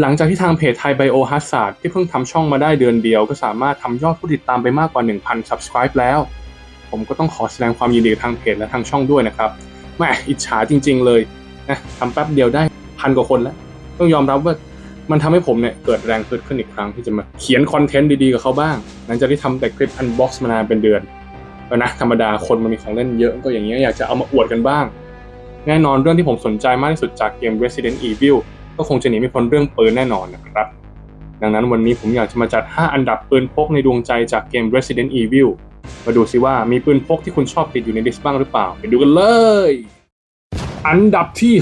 หลังจากที่ทางเพจไทยไบโอฮัสซาร์ที่เพิ่งทำช่องมาได้เดือนเดียว ก็สามารถทำยอดผู้ติดตามไปมากกว่า 1,000 subscribe แล้ว ผมก็ต้องขอแสดงความยินดีกับทางเพจและทางช่องด้วยนะครับแหม่อิจฉาจริง ๆ เลยนะทำแป๊บเดียวได้พันกว่าคนแล้ว ต้องยอมรับว่ามันทำให้ผมเนี่ยเกิดแรงขึ้นขึ้นอีกครั้งที่จะมาเขียนคอนเทนต์ดีๆกับเขาบ้าง หลังจากที่ทำแต่คลิปอันบ็อกซ์มานานเป็นเดือนแล้วนะธรรมดาคนมันมีของเล่นเยอะก็อย่างเงี้ยอยากจะเอามาอวดกันบ้าง แน่นอนเรื่องที่ผมสนใจมากที่สุดจากเกม Resident Evil ก็คงจะหนีไม่พ้นเรื่องปืนแน่นอนนะครับ ดังนั้นวันนี้ผมอยากจะมาจัด 5 อันดับปืนพกในดวงใจจากเกม Resident Evil มาดูซิว่ามีปืนพกที่คุณชอบติดอยู่ในลิสต์บ้างหรือเปล่า ไปดูกันเลย อันดับที่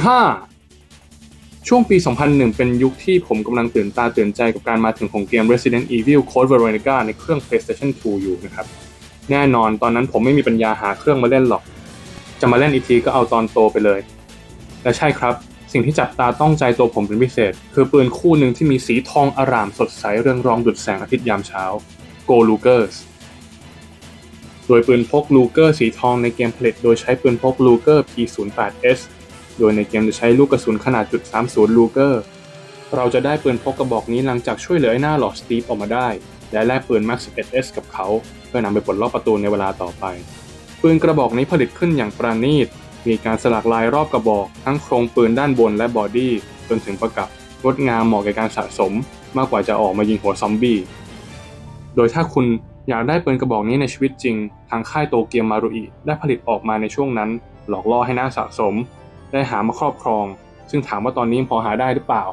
5 ช่วงปี 2001 เป็นยุคที่ผมกำลังตื่นตาตื่นใจกับการมาถึงของเกม Resident Evil Code Veronica ในเครื่อง PlayStation 2 อยู่นะครับ แน่นอนตอนนั้นผมไม่มีปัญญาหาเครื่องมาเล่นหรอก จะมาเล่นอีกทีก็เอาตอนโตไปเลย และใช่ครับ สิ่งที่จับตาต้องใจตัวผมเป็นพิเศษ คือปืนคู่หนึ่งที่มีสีทองอร่ามสดใสเรืองรองดุจแสงอาทิตย์ยามเช้า Go Lugers โดยปืนพก Luger สีทองในเกมผลิต โดยใช้ปืนพก Luger P08S โดยในเกมจะใช้ลูกกระสุนขนาดจุด30 Luger เราจะได้ปืนพกกระบอกนี้หลังจากช่วยเหลือไอ้หน้าหลอดสตีฟออกมาได้ และแลกปืน Max 11S กับเขา เพื่อนำไปปลดล็อกประตูในเวลาต่อไป ปืนกระบอกนี้ผลิตขึ้นอย่างประณีต มีการสลักลายรอบกระบอก ทั้งโครงปืนด้านบนและบอดี้จนถึงประกับงดงามเหมาะแก่การสะสม มากกว่าจะออกมายิงหัวซอมบี้ โดยถ้าคุณอยากได้ปืนกระบอกนี้ในชีวิตจริง ทางค่ายโตเกียวมารุอิได้ผลิตออกมาในช่วงนั้น หลอกล่อให้น่าสะสม ได้หามาครอบครอง ซึ่งถามว่าตอนนี้พอหาได้หรือเปล่า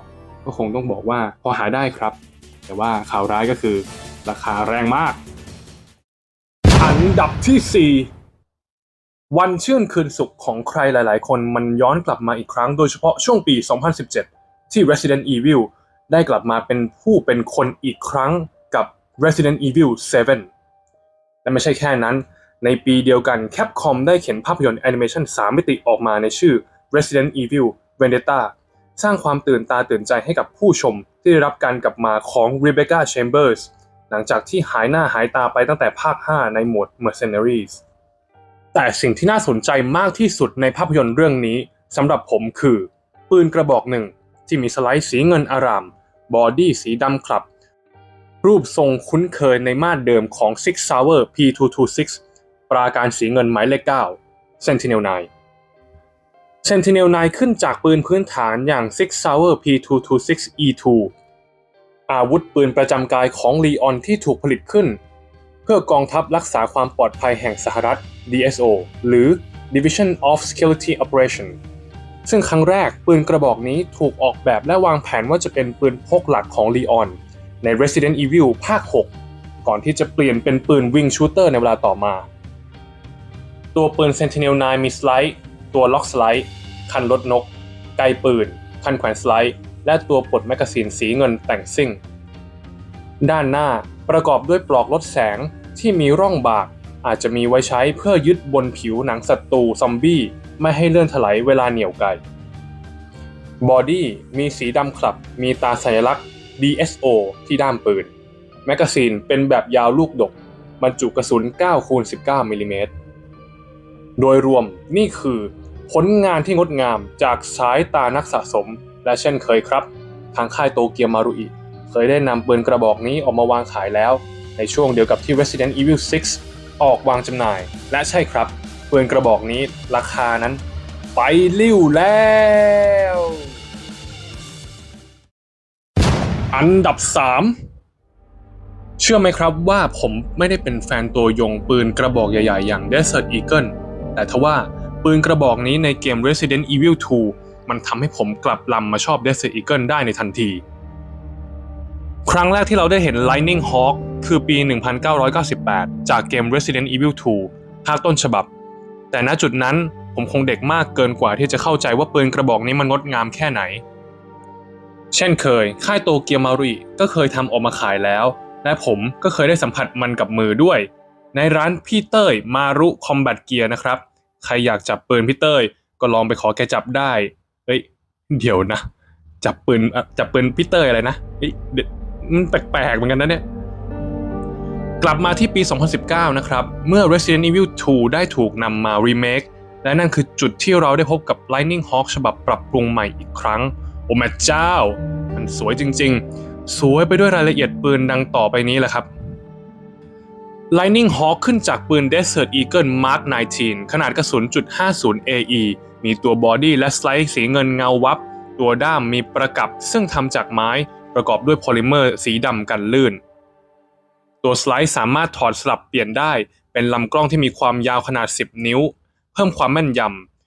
ก็คงต้องบอกว่าพอหาได้ครับ แต่ว่าข่าวร้ายก็คือ ราคาแรงมาก อันดับที่ 4 วันชื่นคืนสุขของใครหลาย ๆ คนมันย้อนกลับมาอีกครั้งโดยเฉพาะช่วงปี 2017 ที่ Resident Evil ได้กลับมาเป็นผู้เป็นคนอีกครั้งกับ Resident Evil 7 และไม่ใช่แค่นั้น ในปีเดียวกัน Capcom ได้เขียนภาพยนตร์แอนิเมชัน3มิติออกมาในชื่อ Resident Evil Vendetta สร้างความตื่นตาตื่นใจให้กับผู้ชมที่ได้รับการกลับมาของ Rebecca Chambers หลังจากที่หายหน้าหายตาไปตั้งแต่ภาค 5 ในโหมด Mercenaries แต่สิ่งที่น่าสนใจมากที่สุดในภาพยนตร์เรื่องนี้สำหรับผมคือ ปืนกระบอกหนึ่งที่มีสไลด์สีเงินอาราม บอดี้สีดำคลับ รูปทรงคุ้นเคยในมาตรเดิมของ Six Sauer P226 ปราการสีเงินหมายเลข 9 Sentinel 9 Sentinel 9 ขึ้นจากปืนพื้นฐานอย่าง Six Sauer P226 E2 อาวุธปืนประจำกายของลีออนที่ถูกผลิตขึ้น เพื่อกองทัพรักษาความปลอดภัยแห่งสหรัฐ DSO หรือ Division of Security Operation ซึ่งครั้งแรกปืนกระบอกนี้ถูกออกแบบและวางแผนว่าจะเป็นปืนพกหลักของลีออนใน Resident Evil ภาค 6 ก่อนที่จะเปลี่ยนเป็นปืนวิงชูเตอร์ในเวลาต่อมา ตัวปืน Sentinel 9 มีสไลด์ ตัวล็อกสไลด์ คันรถนก ไกปืน คันแขวนสไลด์ และตัวปลดแมกกาซีนสีเงินแต่งซิ่ง ด้านหน้าประกอบด้วยปลอกลดแสงที่มีร่องบาก อาจจะมีไว้ใช้เพื่อยึดบนผิวหนังศัตรูซอมบี้ไม่ให้เลื่อนถลายเวลาเหนี่ยวไกบอดี้มีสีดำคลับ มีตาสัญลักษณ์ DSO ที่ด้ามปืน แมกกาซีนเป็นแบบยาวลูกดก บรรจุกระสุน9คูณ19มิลลิเมตร โดยรวมนี่คือผลงานที่งดงามจากสายตานักสะสม และเช่นเคยครับ ทางค่ายโตเกียวมารุอิเคยได้นำปืนกระบอกนี้ออกมาวางขายแล้ว ในช่วงเดียวกับที่ Resident Evil 6 ออกวางจำหน่าย และใช่ครับปืนกระบอกนี้ราคานั้น ไปลิ้วแล้ว อันดับ 3 เชื่อไหมครับว่าผมไม่ได้เป็นแฟนตัวยงปืนกระบอกใหญ่ๆ อย่าง Desert Eagle แต่ทว่าปืนกระบอกนี้ในเกม Resident Evil 2 มันทำให้ผมกลับลำมาชอบ Desert Eagle ได้ในทันที ครั้งแรกที่เราได้เห็น Lightning Hawk คือปี 1998 จากเกม Resident Evil 2 ภาคต้นฉบับ แต่ณจุดนั้นผมคงเด็กมากเกินกว่าที่จะเข้าใจว่าปืนกระบอกนี้มันงดงามแค่ไหน เช่นเคย ค่ายโตเกียวมารุก็เคยทำออกมาขายแล้ว และผมก็เคยได้สัมผัสมันกับมือด้วย ในร้านพี่เต้ยมารุคอมแบทเกียร์นะครับ ใครอยากจับปืนพี่เต้ยก็ลองไปขอแกจับได้ เฮ้ย เดี๋ยวนะ จับปืนจับปืนพี่เต้ยอะไรนะเฮ้ยเดี๋ยว มันแปลกๆเหมือนกันนะเนี่ย กลับมาที่ปี 2019 นะครับ เมื่อ Resident Evil 2 ได้ถูกนำมารีเมคและนั่นคือจุดที่เราได้พบกับ Lightning Hawk ฉบับปรับปรุงใหม่อีกครั้ง โอ้แม่เจ้า มันสวยจริงๆ สวยไปด้วยรายละเอียดปืนดังต่อไปนี้แหละครับ Lightning Hawk ขึ้นจากปืน Desert Eagle Mark 19 ขนาดกระสุนจุด50 AE มีตัวบอดี้และสไลด์สีเงินเงาวับ ตัวด้ามมีประกับซึ่งทำจากไม้ ประกอบด้วยโพลิเมอร์สีดำกันลื่น ตัวสไลด์สามารถถอดสลับเปลี่ยนได้เป็นลำกล้องที่มีความยาวขนาด 10 นิ้ว เพิ่มความแม่นย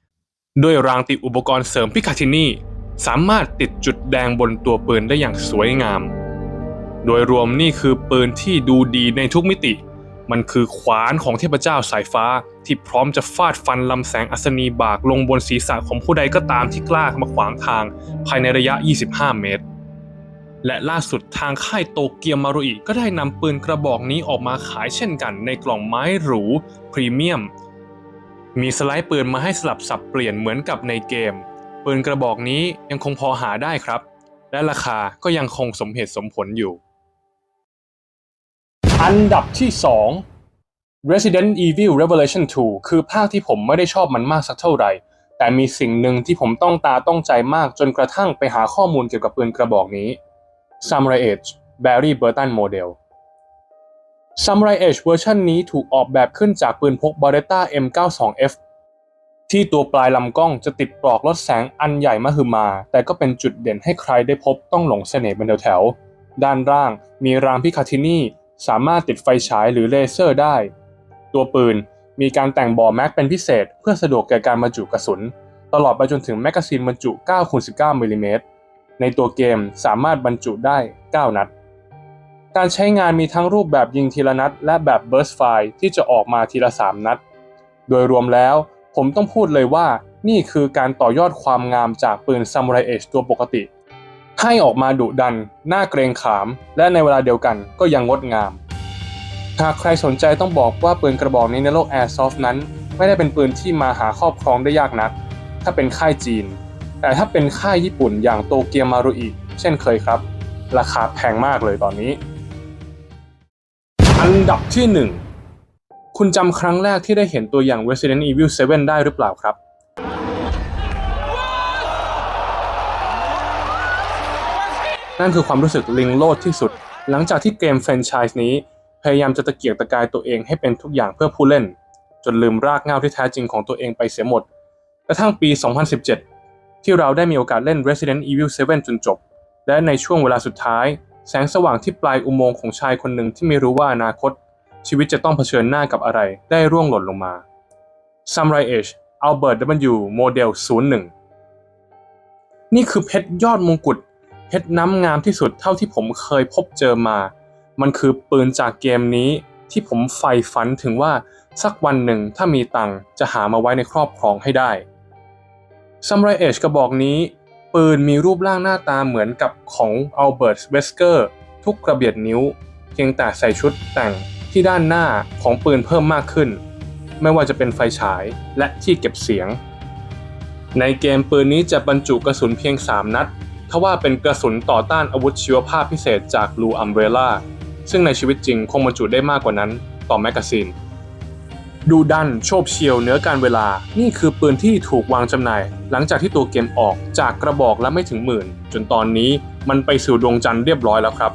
ำด้วยรางติดอุปกรณ์เสริมพิคาทินี่สามารถติดจุดแดงบนตัวปืนได้อย่างสวยงาม โดยรวมนี่คือปืนที่ดูดีในทุกมิติ มันคือขวานของเทพเจ้าสายฟ้าที่พร้อมจะฟาดฟันลำแสงอัศนีบากลงบนศีรษะของผู้ใดก็ตามที่กล้ามาขวางทาง ภายในระยะ 25 เมตร และล่าสุดทางค่ายโตเกียวมารุอิก็ได้นำปืนกระบอกนี้ออกมาขายเช่นกันในกล่องไม้หรูพรีเมียม มีสไลด์ปืนมาให้สลับสับเปลี่ยนเหมือนกับในเกม ปืนกระบอกนี้ยังคงพอหาได้ครับ และราคาก็ยังคงสมเหตุสมผลอยู่ อันดับที่ 2 Resident Evil Revelation 2 คือภาคที่ผมไม่ได้ชอบมันมากสักเท่าไหร่แต่มีสิ่งหนึ่งที่ผมต้องตาต้องใจมากจนกระทั่งไปหาข้อมูลเกี่ยวกับปืนกระบอกนี้ Samurai Edge Barry Burton Model Samurai Edge เวอร์ชันนี้ถูกออกแบบขึ้นจากปืนพก Beretta M92F ที่ตัวปลายลำกล้องจะติดปลอกลดแสงอันใหญ่มหึมา แต่ก็เป็นจุดเด่นให้ใครได้พบต้องหลงเสน่ห์เป็นแถวๆด้านล่างมีรางพิคาทินีสามารถติดไฟฉายหรือเลเซอร์ได้ ตัวปืนมีการแต่งบ่อแม็กเป็นพิเศษ เพื่อสะดวกแก่การบรรจุกระสุน ตลอดไปจนถึงแมกกาซีนบรรจุ9-19มิลลิเมตร ในตัวเกมสามารถบรรจุได้ 9 นัด การใช้งานมีทั้งรูปแบบยิงทีละนัด และแบบ burst fire ที่จะออกมาทีละ 3 นัด โดยรวมแล้วผมต้องพูดเลยว่านี่คือการต่อยอดความงามจากปืน Samurai Edge ตัวปกติ ให้ออกมาดุดัน น่าเกรงขาม และในเวลาเดียวกันก็ยังงดงาม หากใครสนใจต้องบอกว่าปืนกระบอกนี้ในโลก Airsoft นั้น ไม่ได้เป็นปืนที่มาหาครอบครองได้ยากนัก ถ้าเป็นค่ายจีน แต่ถ้าเป็นค่ายญี่ปุ่นอย่างโตเกียวมารุอิเช่นเคยครับ ราคาแพงมากเลยตอนนี้ อันดับที่ 1 คุณจำครั้งแรกที่ได้เห็นตัวอย่าง Resident Evil 7 ได้หรือเปล่าครับนั่นคือความรู้สึกลิงโลดที่สุด หลังจากที่เกมแฟรนไชส์นี้ พยายามจะตะเกียกตะกายตัวเองให้เป็นทุกอย่างเพื่อผู้เล่น จนลืมรากเหง้าที่แท้จริงของตัวเองไปเสียหมดกระทั่งปี 2017 ที่เราได้มีโอกาสเล่น Resident Evil 7 จนจบ และในช่วงเวลาสุดท้าย แสงสว่างที่ปลายอุโมงค์ของชายคนหนึ่งที่ไม่รู้ว่าอนาคต ชีวิตจะต้องเผชิญหน้ากับอะไรได้ร่วงหล่นลงมา Samurai Edge Albert W Model 01 นี่คือเพชรยอดมงกุฎเพชรน้ำงามที่สุดเท่าที่ผมเคยพบเจอมา มันคือปืนจากเกมนี้ที่ผมใฝ่ฝันถึงว่าสักวันหนึ่งถ้ามีตังค์จะหามาไว้ในครอบครองให้ได้ Samurai Edge กระบอกนี้ ปืนมีรูปร่างหน้าตาเหมือนกับของ Albert Wesker ทุกกระเบียดนิ้ว เพียงแต่ใส่ชุดแต่งที่ด้านหน้าของปืนเพิ่มมากขึ้น ไม่ว่าจะเป็นไฟฉายและที่เก็บเสียง ในเกมปืนนี้จะบรรจุกระสุนเพียง 3 นัดทว่าเป็นกระสุนต่อต้านอาวุธชีวภาพพิเศษจาก Blue Umbrella ซึ่งในชีวิตจริงคงบรรจุได้มากกว่านั้นต่อแมกกาซีน ดูดันโชบเชียวเหนือการเวลา นี่คือปืนที่ถูกวางจำหน่าย หลังจากที่ตัวเกมออกจากกระบอกละไม่ถึงหมื่น จนตอนนี้มันไปสู่ดวงจันทร์เรียบร้อยแล้วครับ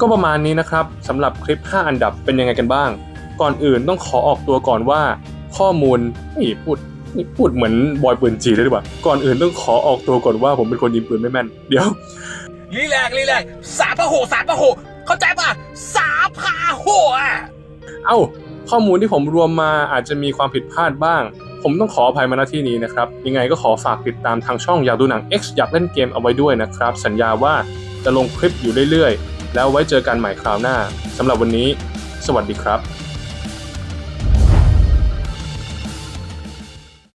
ก็ประมาณนี้นะครับสำหรับคลิป 5 อันดับเป็นยังไงกันบ้าง ก่อนอื่นต้องขอออกตัวก่อนว่า ข้อมูลนี่พูดนี่พูดเหมือนบอยปืนจีนเลยดีกว่า ก่อนอื่นต้องขอออกตัวก่อนว่าผมเป็นคนยิงปืนไม่แม่น เดี๋ยวรีแลกซ์รีแลกซ์สาพะโหสาพะโหเข้าใจป่ะสาพาโหอะเอ้า ข้อมูลที่ผมรวมมาอาจจะมีความผิดพลาดบ้าง ผมต้องขออภัยมาณที่นี้นะครับ ยังไงก็ขอฝากติดตามทางช่องอยากดูหนัง X อยากเล่นเกมเอาไว้ด้วยนะครับ สัญญาว่าจะลงคลิปอยู่เรื่อยๆ แล้วไว้เจอกันใหม่คราวหน้าสำหรับวันนี้ สวัสดีครับ